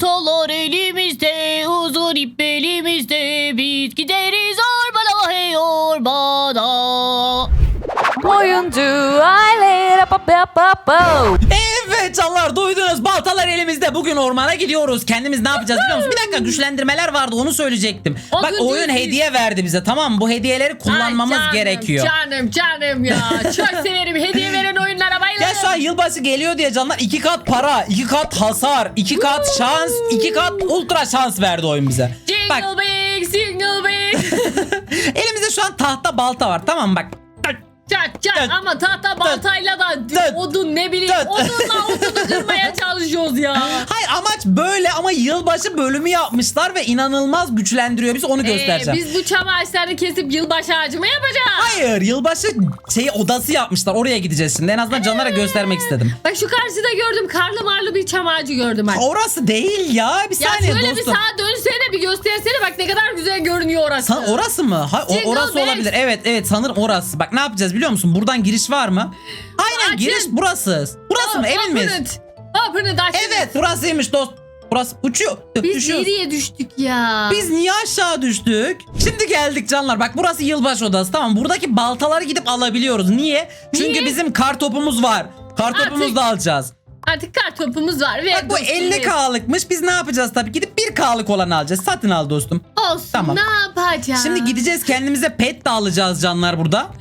Baltalar elimizde, uzun ip belimizde. Biz gideriz orbana hey orbana. Oyuncu aile pa. Evet canlar duydunuz. Baltalar elimizde. Bugün ormana gidiyoruz. Kendimiz ne yapacağız biliyor musunuz bir dakika güçlendirmeler vardı onu söyleyecektim. O bak gün oyun değil. hediye verdi bize tamam mı? Bu hediyeleri kullanmamız Ay canım, gerekiyor. Canım canım ya. Çok severim hediye veren oyunlara bayılırım. ya şu an yılbaşı geliyor diye canlar iki kat para iki kat hasar iki kat şans iki kat ultra şans verdi oyun bize. Bak. Jingle bells, jingle bells. elimizde şu an tahta balta var tamam mı? Bak Çak Dön. ama tahta baltayla da Dön. odun ne bileyim Dön. odunla odunu kırmaya çalışıyoruz ya. Hayır amaç böyle ama yılbaşı bölümü yapmışlar ve inanılmaz güçlendiriyor bizi onu Ee, göstereceğim. biz bu çam ağaçlarını kesip yılbaşı ağacı mı yapacağız? Hayır yılbaşı şeyi odası yapmışlar oraya gideceğiz şimdi en azından canlara göstermek istedim. Bak şu karşıda gördüm karlı marlı bir çam ağacı gördüm ben. Orası değil ya bir Ya saniye şöyle bir dostum. sağa dönsene bir göstersene bak ne kadar güzel görünüyor orası. Sa- orası mı? Ha, o- Jingle orası bells. olabilir. Evet evet sanırım orası. Bak ne yapacağız biliyor musun? Buradan giriş var mı? Aynen Açın. giriş burası. Burası mı? Emin miyiz? Açın. Evet burasıymış dost. Burası uçuyor. Biz Düşüyoruz. nereye düştük ya? Biz niye aşağı düştük? Şimdi geldik canlar. Bak burası yılbaşı odası. Tamam buradaki baltaları gidip alabiliyoruz. Niye? Çünkü Niye? bizim kar topumuz var. Kar topumuzu Artık- da alacağız. Artık kar topumuz var. Ve Bak bu dostum, 50K'lıkmış. Biz ne yapacağız tabii? Gidip 1K'lık olanı alacağız. Satın al dostum. Olsun Tamam. ne yapacağız? Şimdi gideceğiz kendimize pet de alacağız canlar burada.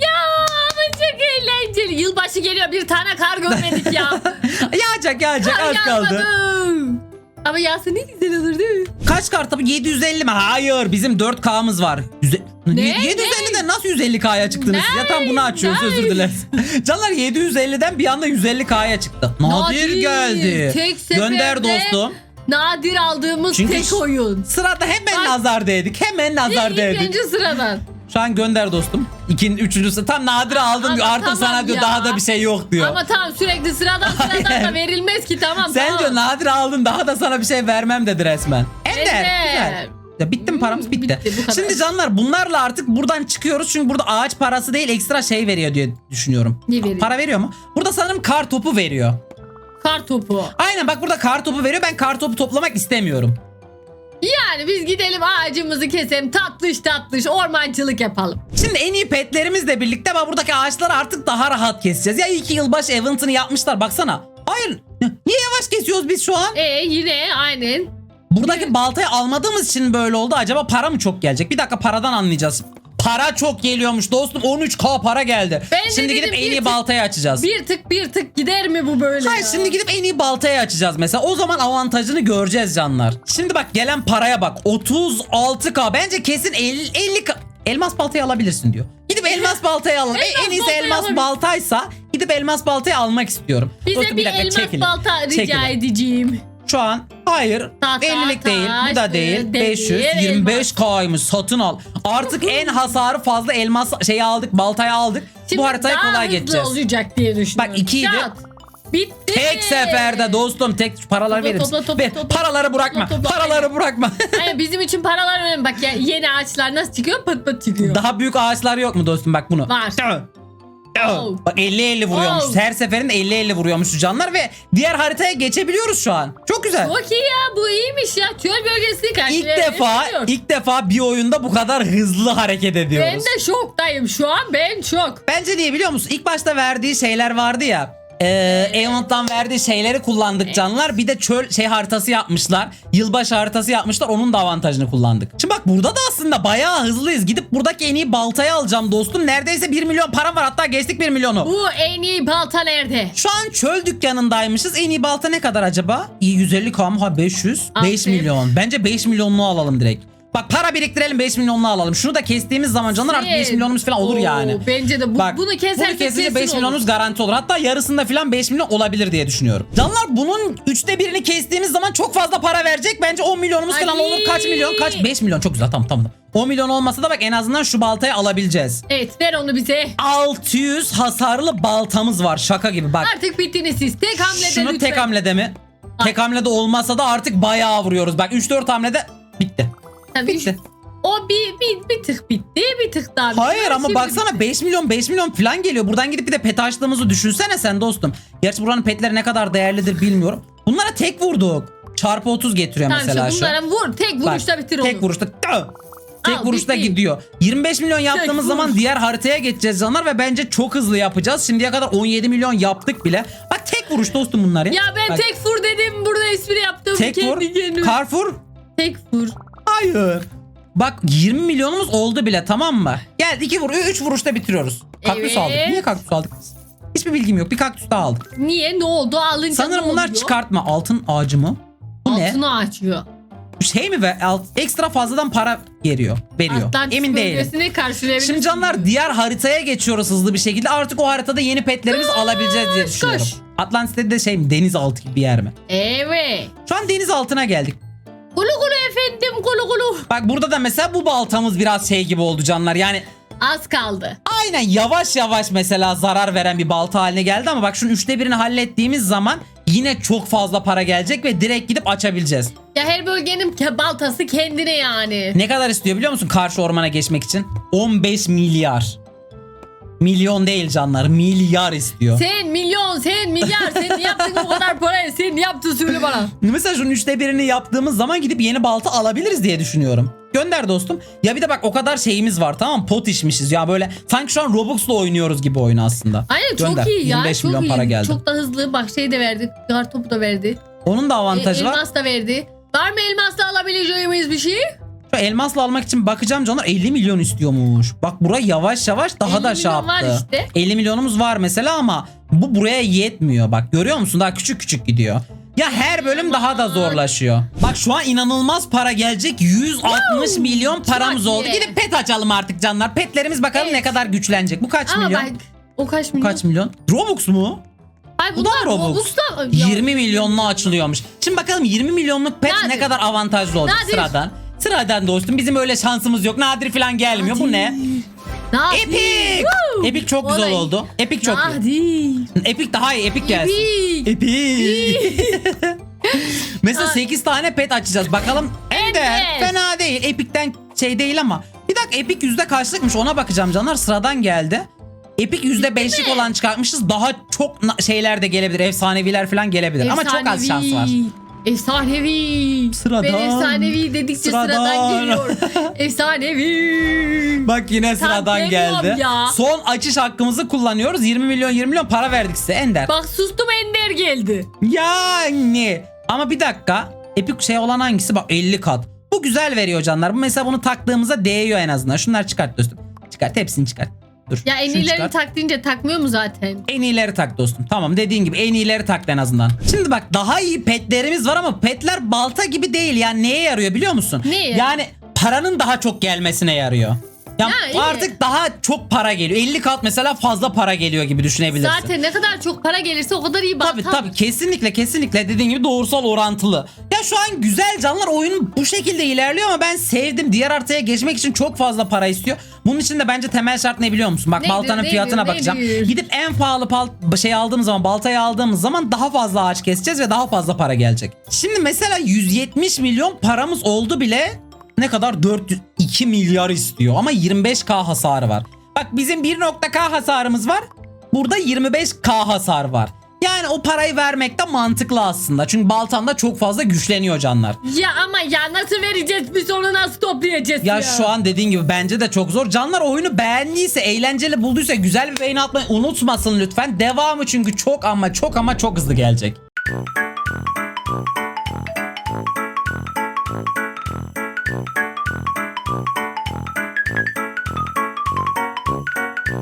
Ya ama çok eğlenceli. Yılbaşı geliyor bir tane kar görmedik ya. yağacak yağacak kar az kaldı. yağmadı. Ama yağsa ne güzel olur değil mi? Kaç kart tabii 750 mi? Hayır bizim 4K'mız var. Yüze... Ne? 750'den nasıl 150K'ya çıktınız siz? Ya tam bunu açıyoruz özür dileriz. Canlar 750'den bir anda 150K'ya çıktı. Nadir, Nadir, geldi. tek seferde Gönder dostum. Nadir aldığımız Çünkü tek oyun. Sırada hemen Bak. nazar değdik. Hemen nazar İlk değdik. ikinci sıradan. Şu an gönder dostum. İkinci, üçüncüsü tam nadir aldın diyor. Ama Artık tamam sana diyor ya. daha da bir şey yok diyor. Ama tamam sürekli sıradan sıradan Hayır. da verilmez ki tamam Sen tamam. diyor nadir aldın daha da sana bir şey vermem dedi resmen. Ender. Ender. Güzel. Ya bitti mi paramız Hmm, bitti. bitti, bu kadar. Şimdi canlar bunlarla artık buradan çıkıyoruz. Çünkü burada ağaç parası değil ekstra şey veriyor diye düşünüyorum. Ne veriyor? Para veriyor mu? Burada sanırım kar topu veriyor. Kar topu. Aynen bak burada kar topu veriyor. Ben kar topu toplamak istemiyorum. Yani biz gidelim ağacımızı keselim tatlış tatlış ormancılık yapalım. Şimdi en iyi petlerimizle birlikte bak buradaki ağaçları artık daha rahat keseceğiz. Ya iyi ki yılbaşı eventini yapmışlar baksana. Hayır. Niye yavaş kesiyoruz biz şu an? E yine aynen. Buradaki baltayı almadığımız için böyle oldu. Acaba para mı çok gelecek? Bir dakika paradan anlayacağız. Para çok geliyormuş dostum. 13k para geldi. Ben şimdi gidip en bir iyi tık- baltayı açacağız. Bir tık bir tık gider mi bu böyle? Hayır ya? şimdi gidip en iyi baltayı açacağız mesela. O zaman avantajını göreceğiz canlar. Şimdi bak gelen paraya bak. 36k. Bence kesin 50 50k. Elmas baltayı alabilirsin diyor. Gidip elmas baltayı alalım. Elmas en iyisi elmas baltaysa gidip elmas baltayı almak istiyorum. Bize Dostum, bir, dakika, elmas çekilin. balta rica Çekilin. edeceğim. Şu an hayır. Ta- ta- 50'lik değil. Bu da taş, değil. değil, 500 25k'ymış satın al. Artık en hasarı fazla elmas şeyi aldık. Baltayı aldık. Şimdi Bu haritayı daha kolay hızlı geçeceğiz. olacak diye düşünüyorum. Bak, ikiydi. Şat. Bitti. Tek seferde dostum tek paraları Topla, verir misin? topla, topla, topla. paraları bırakma. Topla, topla. Paraları bırakma. Hayır, bizim için paralar önemli. Bak ya, yeni ağaçlar nasıl çıkıyor? Pıt pıt çıkıyor. Daha büyük ağaçlar yok mu dostum bak bunu. Var. Tö. Tö. Oh. Bak 50-50 vuruyormuş. Oh. Her seferinde 50-50 vuruyormuş şu canlar ve diğer haritaya geçebiliyoruz şu an. Güzel. Çok iyi ya bu iyiymiş ya. Çöl bölgesini İlk karşıya defa ilk defa bir oyunda bu kadar hızlı hareket ediyoruz. Ben de şoktayım şu an ben şok. Bence niye biliyor musun? İlk başta verdiği şeyler vardı ya. Eee Event'tan verdiği şeyleri kullandık canlar. Bir de çöl şey haritası yapmışlar. Yılbaşı haritası yapmışlar. Onun da avantajını kullandık. Şimdi bak burada da aslında bayağı hızlıyız. Gidip buradaki en iyi baltayı alacağım dostum. Neredeyse 1 milyon param var. Hatta geçtik 1 milyonu. Bu en iyi balta nerede? Şu an çöl dükkanındaymışız. En iyi balta ne kadar acaba? İyi 150 kam ha 500. 5 Aferin. milyon. Bence 5 milyonluğu alalım direkt. Bak para biriktirelim 5 milyonluğu alalım. Şunu da kestiğimiz zaman canlar artık 5 milyonumuz falan olur Oo, yani. Bence de bu, Bak, bunu kesersek bunu kesince kesin 5 olur. milyonumuz garanti olur. Hatta yarısında falan 5 milyon olabilir diye düşünüyorum. Canlar bunun üçte birini kestiğimiz zaman çok fazla para verecek. Bence 10 milyonumuz falan Ay. olur. Kaç milyon? Kaç? 5 milyon çok güzel tamam tamam. 10 milyon olmasa da bak en azından şu baltayı alabileceğiz. Evet ver onu bize. 600 hasarlı baltamız var şaka gibi bak. Artık bittiniz siz. Tek hamlede Şunu lütfen. tek hamlede mi? Tek hamlede olmasa da artık bayağı vuruyoruz. Bak 3-4 hamlede bitti. Bitti. O bir, bir, bir tık bitti bir tık daha bitti. Hayır ama Şimdi baksana bitti. 5 milyon 5 milyon falan geliyor. Buradan gidip bir de pet açtığımızı düşünsene sen dostum. Gerçi buranın petleri ne kadar değerlidir bilmiyorum. Bunlara tek vurduk. çarpı 30 getiriyor Tamam mesela işte şu. bunlara vur. Tek Bak, vuruşta bitir Tek onu. vuruşta tı! Tek Al, vuruşta bitti. gidiyor. 25 milyon yaptığımız vur. zaman diğer haritaya geçeceğiz canlar ve bence çok hızlı yapacağız. Şimdiye kadar 17 milyon yaptık bile. Bak tek vuruş dostum bunlar ya. Ya ben Bak, tek vur dedim burada espri yaptım. tek vur. kendi kendime. Carrefour. Tek vur. Hayır. Bak 20 milyonumuz oldu bile tamam mı? Gel iki vur, üç vuruşta bitiriyoruz. Kaktüs Evet. aldık. Niye kaktüs aldık biz? Hiçbir bilgim yok. Bir kaktüs daha aldık. Niye? Ne oldu? Alınca Sanırım ne bunlar oluyor? çıkartma. Altın ağacı mı? Bu ne? Altını açıyor. Şey mi ve alt, ekstra fazladan para geliyor, veriyor. Atlantis Emin değilim. bölgesini karşılayabilir. Şimdi canlar diğer haritaya geçiyoruz hızlı bir şekilde. Artık o haritada yeni petlerimizi alabileceğiz diye düşünüyorum. koş. Atlantis'te de şey mi denizaltı gibi bir yer mi? Evet. Şu an denizaltına geldik. Kulu kulu kulu kulu. Bak burada da mesela bu baltamız biraz şey gibi oldu canlar. Yani Az kaldı. aynen yavaş yavaş mesela zarar veren bir balta haline geldi ama bak şunun üçte birini hallettiğimiz zaman yine çok fazla para gelecek ve direkt gidip açabileceğiz. Ya her bölgenin ke- baltası kendine yani. Ne kadar istiyor biliyor musun karşı ormana geçmek için? 15 milyar. Milyon değil canlar milyar istiyor. Sen milyon, sen milyar, sen yaptın o kadar parayı, sen yaptın söyle bana. Mesela şunun üçte birini yaptığımız zaman gidip yeni balta alabiliriz diye düşünüyorum. Gönder dostum. Ya bir de bak o kadar şeyimiz var tamam pot işmişiz ya böyle sanki şu an Robux'la oynuyoruz gibi oyunu aslında. Aynen Gönder. çok iyi ya. 25 çok milyon iyi. para geldi. Çok da hızlı. Bak şey de verdi. Kar topu da verdi. Onun da E, avantajı var. elmas da verdi. Var mı elmasla alabileceğimiz bir şey? Şu elmasla almak için bakacağım canlar 50 milyon istiyormuş. Bak buraya yavaş yavaş daha 50 da şey milyon var yaptı. işte. 50 milyonumuz var mesela ama bu buraya yetmiyor. Bak görüyor musun daha küçük küçük gidiyor. Ya her bölüm daha da zorlaşıyor. Bak şu an inanılmaz para gelecek. 160 milyon paramız Çok oldu. iyi. Gidip pet açalım artık canlar. Petlerimiz bakalım Evet. ne kadar güçlenecek. Bu kaç Ama milyon? bak o kaç Bu milyon? kaç milyon? Robux mu? Ay Bu da Robux. Ya, 20 milyonlu açılıyormuş. Şimdi bakalım 20 milyonluk pet Nadir. ne kadar avantajlı olacak Nadir. sıradan. Sıradan dostum bizim öyle şansımız yok. Nadir falan gelmiyor. Bu ne? Nadir. Epic. Woo! Epic çok güzel Olay. oldu. Epic çok iyi. Nadir. Epic daha iyi. Epic gelsin. Epic. Epic. Mesela Ay. 8 tane pet açacağız. Bakalım Ender. Fena değil. Epic'ten şey değil ama. Bir dakika Epic yüzde kaçlıkmış ona bakacağım canlar. Sıradan geldi. Epic yüzde beşlik olan çıkartmışız. Daha çok na- şeyler de gelebilir. Efsaneviler falan gelebilir. Ama çok az şans var. Efsanevi. Sıradan. Ben efsanevi dedikçe sıradan, Sıradan. geliyor. efsanevi. Bak yine sıradan geldi. ya. Son açış hakkımızı kullanıyoruz. 20 milyon 20 milyon para verdik size Ender. Bak sustum Ender geldi. Yani ama bir dakika. Epic şey olan hangisi? Bak 50 kat. Bu güzel veriyor canlar. Bu mesela bunu taktığımızda değiyor en azından. Şunları çıkart dostum. Çıkart hepsini çıkart. Dur. Ya en şunu iyilerini tak deyince takmıyor mu zaten? En iyileri tak dostum. Tamam dediğin gibi en iyileri tak en azından. Şimdi bak daha iyi petlerimiz var ama petler balta gibi değil. Yani neye yarıyor biliyor musun? Neye? Yani paranın daha çok gelmesine yarıyor. Ya, Ya artık daha çok para geliyor. 50 kat mesela fazla para geliyor gibi düşünebilirsin. Zaten ne kadar çok para gelirse o kadar iyi. Tabii tabii kesinlikle kesinlikle dediğin gibi doğrusal orantılı. Ya şu an güzel canlar oyunun bu şekilde ilerliyor ama ben sevdim. Diğer haritaya geçmek için çok fazla para istiyor. Bunun için de bence temel şart ne biliyor musun? Bak Nedir, baltanın nedir, fiyatına nedir? bakacağım. Gidip en pahalı pal- şey aldığımız zaman baltayı aldığımız zaman daha fazla ağaç keseceğiz ve daha fazla para gelecek. Şimdi mesela 170 milyon paramız oldu bile ne kadar 402 milyar istiyor ama 25k hasarı var. Bak bizim 1.k hasarımız var. Burada 25k hasar var. Yani o parayı vermek de mantıklı aslında. Çünkü baltanda çok fazla güçleniyor canlar. Ya ama ya nasıl vereceğiz biz onu nasıl toplayacağız ya? Ya şu an dediğin gibi bence de çok zor. Canlar oyunu beğendiyse, eğlenceli bulduysa güzel bir beğeni atmayı unutmasın lütfen. Devamı çünkü çok ama çok ama çok hızlı gelecek.